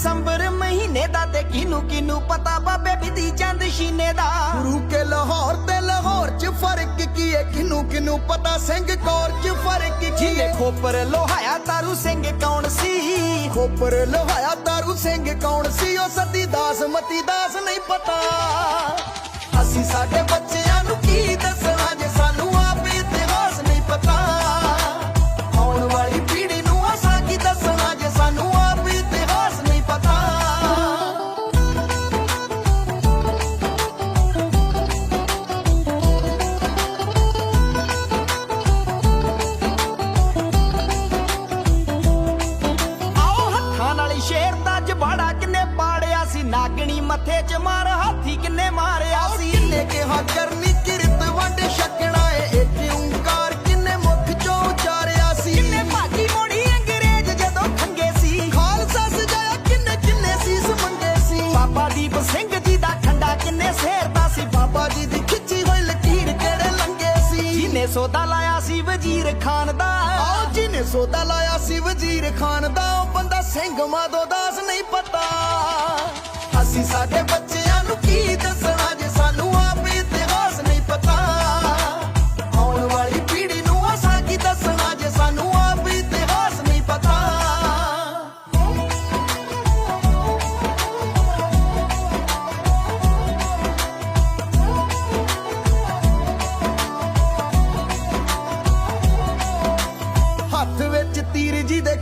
ਦਸੰਬਰ ਮਹੀਨੇ ਦਾ ਤੇ ਕਿਨੂੰ ਕਿਨੂੰ ਪਤਾ ਬਾਬੇ ਬਿਧੀ ਚੰਦ ਸ਼ੀਨੇ ਦਾ। ਗੁਰੂ ਕੇ ਲਾਹੌਰ ਤੇ ਲਾਹੌਰ ਚ ਫ਼ਰਕ ਕੀ ਹੈ ਕਿਨੂੰ ਕਿਨੂੰ ਪਤਾ ਸਿੰਘ ਕੌਰ ਚ ਫ਼ਰਕ ਕੀ ਏ? ਖੋਪਰ ਲੋਹਾਇਆ ਤਾਰੂ ਸਿੰਘ ਕੌਣ ਸੀ? ਖੋਪਰ ਲਵਾਇਆ ਤਾਰੂ ਸਿੰਘ ਕੌਣ ਸੀ? ਉਹ ਸਤੀ ਦਾਸ ਮਤੀ ਦਾਸ ਨਹੀਂ ਪਤਾ। ਅਸੀਂ ਸਾਡੇ ਸ਼ੇਰ ਦਾ ਜਬਾੜਾ ਕਿੰਨੇ ਪਾੜਿਆ ਸੀ ਨਾਗਣੀ ਮੱਥੇ 'ਚ ਮਾਰ ਹਾਥੀ ਕਿੰਨੇ ਮਾਰਿਆ ਸੀ। ਕਿੰਨੇ ਕਿਹਾ ਕਰਨੀ ਕਿਰਤ ਵੰਡ ਛਕਣਾ ਏ ਇੱਕ ਓੰਕਾਰ ਕਿੰਨੇ ਮੁਖ ਚੋਂ ਉਚਾਰਿਆ ਸੀ। ਕਿੰਨੇ ਭਾਜੀ ਮੋੜੀ ਅੰਗਰੇਜ਼ ਜਦੋਂ ਖੰਗੇ ਸੀ। ਖਾਲਸਾ ਸਜਾਇਆ ਕਿੰਨੇ ਕਿੰਨੇ ਸੀਸ ਮੰਗੇ ਸੀ। ਬਾਬਾ ਦੀਪ ਸਿੰਘ ਜੀ ਦਾ ਖੰਡਾ ਕਿੰਨੇ ਸੇਰਦਾ ਸੀ। ਬਾਬਾ ਜੀ ਦੀ ਖਿੱਚੀ ਹੋਈ ਲਕੀਰ ਕਿਹੜੇ ਲੰਗੇ ਸੀ। ਜਿਹਨੇ ਸੋਦਾ ਲਾਇਆ ਸੀ ਵਜ਼ੀਰ ਖਾਨ ਦਾ। ਆਓ ਜੀ ਨੇ ਸੋਦਾ ਲਾਇਆ ਸੀ ਵਜ਼ੀਰ ਖਾਨ ਦਾ ਸਿੰਘ ਮਾਧੋ ਦਾਸ ਨਹੀਂ ਪਤਾ। ਅਸੀਂ ਸਾਡੇ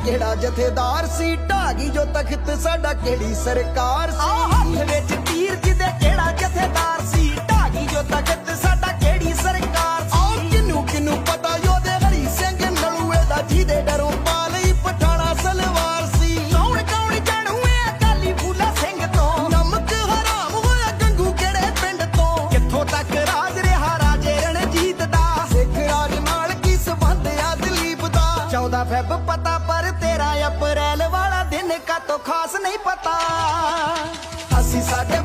ਕਿਹੜਾ ਜਥੇਦਾਰ ਸੀ? ਢਾਗੀ ਜੋ ਤਖਤ ਸਾਡਾ ਕਿਹੜੀ ਸਰਕਾਰ ਆ ਸੀ ਹੱਥ ਵਿੱਚ ਤੀਰ ਜਿਹਦੇ ਕਿਹੜਾ ਜਥੇਦਾਰ ਸੀ? ਢਾਗੀ ਜੋ ਤਖਤ ਸਾਡਾ ਕਿਹੜੀ ਸਰਕਾਰ ਸੀ? ਕਿਨੂੰ ਕਿਨੂੰ ਪਤਾ? ਯੋਧੇ ਹਰੀ ਸਿੰਘ ਨਲੂਏ ਦਾ ਜਿਹਦੇ ਡਰੋਂ ਪਾ ਲਈ ਪਠਾਣਾ ਸਲਵਾਰ ਸੀ। ਕੌਣ ਕੌਣ ਜਾਣੂ ਏ ਅਕਾਲੀ ਫੂਲਾ ਸਿੰਘ ਤੋਂ? ਨਮਕ ਹਰਾਮ ਹੋਇਆ ਗੰਗੂ ਕਿਹੜੇ ਪਿੰਡ ਤੋਂ? ਕਿੱਥੋਂ ਤੱਕ ਰਾਜ ਰਿਹਾ ਰਾਜੇ ਰਣਜੀਤ ਦਾ? ਸਿੱਖ ਰਾਜ ਨਾਲ ਕੀ ਸੰਬੰਧ ਆ ਦਲੀਪ ਦਾ। 14 ਫੈਬ ਖਾਸ ਨਹੀਂ ਪਤਾ। ਅਸੀਂ ਸਾਡੇ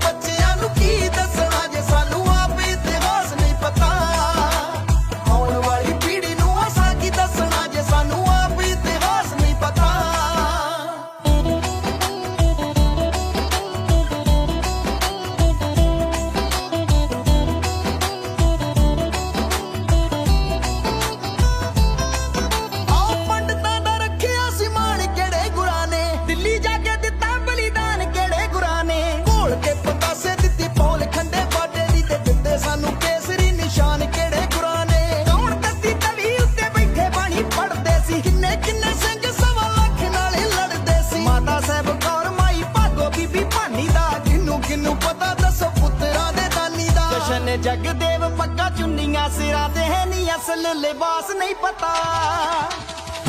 ਦਾ ਜਗਦੇਵ ਪੱਗਾ ਚੁੰਨੀਆਂ, ਸਿਰਾਂ ਤੇ ਹੈ ਨਹੀਂ ਅਸਲ ਲਿਬਾਸ, ਨਹੀਂ ਪਤਾ।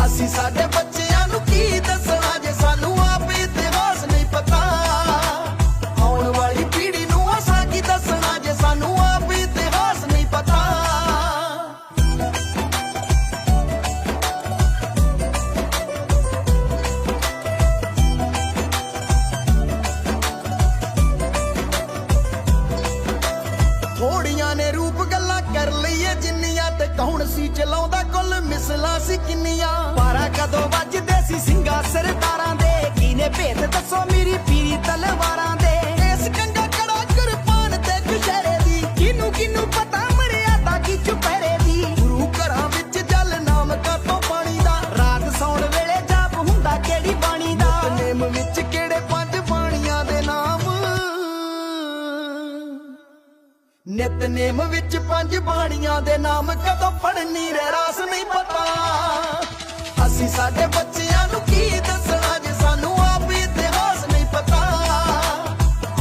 ਅਸੀਂ ਸਾਡੇ ਬੱਚਿਆਂ ਨੂੰ ਕੌਣ ਸੀ ਚਲਾਉਂਦਾ ਕੁੱਲ ਮਿਸਲਾਂ ਸੀ ਕਿੰਨੀਆਂ? ਪਾਰਾ ਕਦੋਂ ਵੱਜਦੇ ਸੀ ਸਿੰਘਾਂ ਸਰਦਾਰਾਂ ਦੇ? ਕੀਨੇ ਭੇਤ ਦੱਸੋ ਮੇਰੀ ਪੀਰੀ ਤਲਵਾਰਾਂ ਨਿਤਨੇਮ ਵਿੱਚ ਪੰਜ ਬਾਣੀਆਂ ਦੇ ਨਾਮ ਕਦੋਂ ਪੜਨੀ ਰੇ, ਰਾਸ ਨਹੀਂ ਪਤਾ। ਅਸੀਂ ਸਾਡੇ ਬੱਚਿਆਂ ਨੂੰ ਕੀ ਦੱਸਣਾ ਜੇ ਸਾਨੂੰ ਆਪ ਇਤਿਹਾਸ ਨਹੀਂ ਪਤਾ।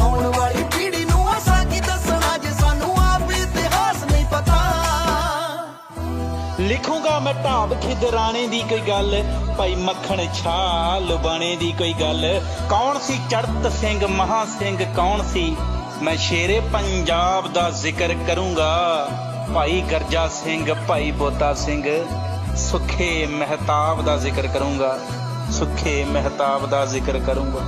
ਆਉਣ ਵਾਲੀ ਪੀੜ੍ਹੀ ਨੂੰ ਅਸਾਂ ਕੀ ਦੱਸਣਾ ਜੇ ਸਾਨੂੰ ਆਪ ਇਤਿਹਾਸ ਨਹੀਂ ਪਤਾ। ਲਿਖੂਗਾ ਮੈਂ ਢਾਬ ਖਿਦਰਾਣੇ ਦੀ ਕੋਈ ਗੱਲ, ਭਾਈ ਮੱਖਣ ਛਾ ਲੁਬਾਣੇ ਦੀ ਕੋਈ ਗੱਲ। ਕੌਣ ਸੀ ਚੜਤ ਸਿੰਘ, ਮਹਾ ਸਿੰਘ, ਕੌਣ ਸੀ ਮੈਂ ਸ਼ੇਰੇ ਪੰਜਾਬ ਦਾ ਜ਼ਿਕਰ ਕਰੂੰਗਾ। ਭਾਈ ਗਰਜਾ ਸਿੰਘ, ਭਾਈ ਬੋਤਾ ਸਿੰਘ, ਸੁਖੇ ਮਹਿਤਾਬ ਦਾ ਜ਼ਿਕਰ ਕਰੂੰਗਾ। ਸੁਖੇ ਮਹਿਤਾਬ ਦਾ ਜ਼ਿਕਰ ਕਰੂੰਗਾ।